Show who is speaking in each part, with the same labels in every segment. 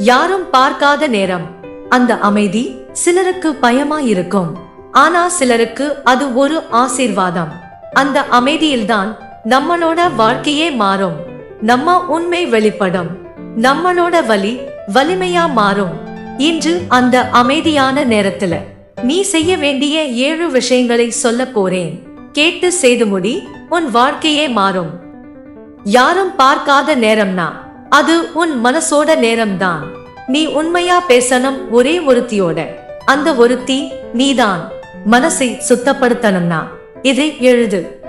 Speaker 1: யாரும் பார்க்காத நேரம். அந்த அமைதி சிலருக்கு பயமா இருக்கும் ஆனா சிலருக்கு அது ஒரு ஆசீர்வாதம். அந்த அமைதியில்தான் நம்மளோட வாழ்க்கையே மாறும். நம்ம உண்மை வெளிப்படும். நம்மளோட வலி வலிமையா மாறும். இன்று அந்த அமைதியான நேரத்துல நீ செய்ய வேண்டிய ஏழு விஷயங்களை சொல்ல போறேன். கேட்டு செய்து முடி உன் வாழ்க்கையே மாறும். யாரும் பார்க்காத நேரம்னா அது உன் மனசோட நேரம்தான். நீ உண்மையா பேசணும் ஒரே ஒருத்தியோட. அந்த ஒருத்தி நீதான். மனசை சுத்தப்படுத்தணும்னா. இதை எழுது.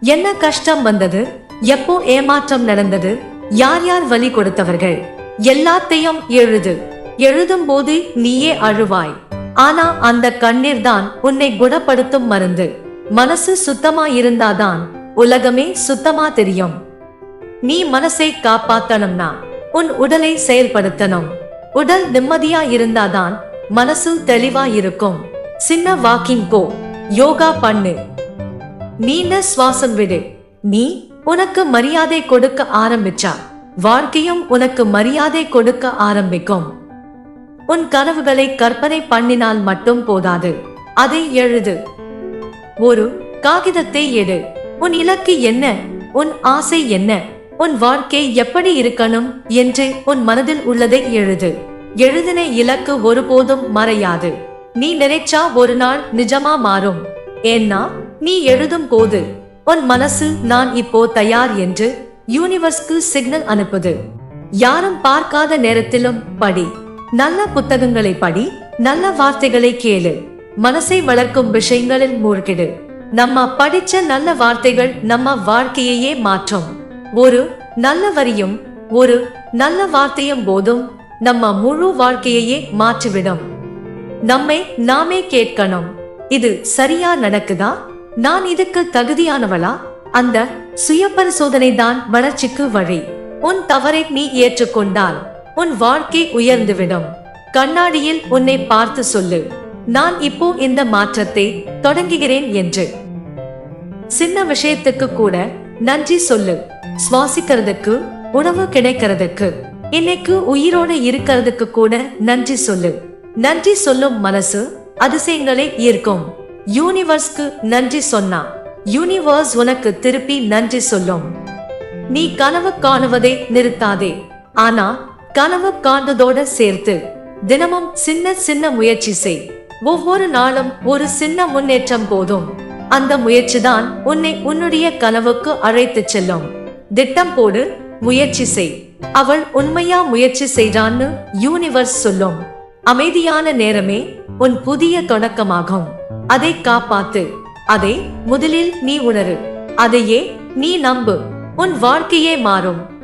Speaker 1: என்ன கஷ்டம் வந்தது? எப்போ ஏமாற்றம் நடந்தது? யார் யார் வலி கொடுத்தவர்கள்? எல்லாத்தையும் எழுது. எழுதும் போது நீயே அழுவாய். ஆனா அந்த கண்ணீர் தான் உன்னை குணப்படுத்தும் மருந்து. மனசு சுத்தமா இருந்தாதான் உலகமே சுத்தமா தெரியும். நீ மனசை காப்பாத்தணும்னா உன் உடலை செயல்படுத்தணும். உடல் நிம்மதியா இருந்தாதான் மனசு தெளிவா இருக்கும். சின்ன வாக்கிங் போ யோகா பண்ணு. நீண்ட சுவாசம் விடு. நீ உனக்கு மரியாதை கொடுக்க ஆரம்பிச்சா வாழ்க்கையும் உனக்கு மரியாதை கொடுக்க ஆரம்பிக்கும். உன் கனவுகளை கற்பனை பண்ணினால் மட்டும் போதாது. அதை எழுது. ஒரு காகிதத்தை எடு. உன் இலக்கு என்ன? உன் ஆசை என்ன? உன் வாழ்க்கை எப்படி இருக்கணும் என்று உன் மனதில் உள்ளதை எழுது. எழுதின இலக்கு ஒருபோதும் மறையாது. நீ நினைச்சா ஒரு நாள் நிஜமா மாறும். ஏன்னா நீ எழுதும் போது உன் மனசு நான் இப்போ தயார் என்று யூனிவர்ஸ்க்கு சிக்னல் அனுப்புது. யாரும் பார்க்காத நேரத்திலும் படி. நல்ல புத்தகங்களை படி நல்ல வார்த்தைகளை கேளு. மனசை வளர்க்கும் விஷயங்களில் மூழ்கிடு. நம்ம படிச்ச நல்ல வார்த்தைகள் நம்ம வாழ்க்கையையே மாற்றும். ஒரு நல்ல வரியும் ஒரு நல்ல வார்த்தையும் போதும் நம்ம முழு வாழ்க்கையையே மாற்றிவிடும். நம்மை நாமே கேட்கணும். இது சரியா நடக்குதா? நான் இதுக்கு தகுதியானவளா? அந்த சுய பரிசோதனை தான் வளர்ச்சிக்கு வழி. உன் தவறை நீ ஏற்றுக்கொண்டால் உன் வாழ்க்கை உயர்ந்துவிடும். கண்ணாடியில் உன்னை பார்த்து சொல்லு. நான் இப்போ இந்த மாற்றத்தை தொடங்குகிறேன் என்று. சின்ன விஷயத்துக்கு கூட நன்றி சொல்லு. சுவாசிக்கிறதுக்கு உணவு கிடைக்கிறதுக்கு இன்னைக்கு உயிரோட இருக்கிறதுக்கு கூட நன்றி சொல்லு. நன்றி சொல்லும் மனசு அதிசயங்களை ஈர்க்கும். யூனிவர்ஸ்க்கு நன்றி சொன்னா யூனிவர்ஸ் உனக்கு திருப்பி நன்றி சொல்லும். நீ கனவு காணுவதை நிறுத்தாதே. ஆனா கனவு காண்றதோட சேர்த்து தினமும் சின்ன சின்ன முயற்சி செய். ஒவ்வொரு நாளும் ஒரு சின்ன முன்னேற்றம் போதும். அந்த முயற்சிதான் உன்னை உன்னுடைய கனவுக்கு அழைத்துச் செல்லும். திட்டம் போடு முயற்சி செய். அவள் உண்மையா முயற்சி செய்றான்னு யூனிவர்ஸ் சொல்லும். அமைதியான நேரமே உன் புதிய தொடக்கமாகும். அதை காப்பாத்து. அதை முதலில் நீ உணரு. அதையே நீ நம்பு. உன் வாழ்க்கையே மாறும்.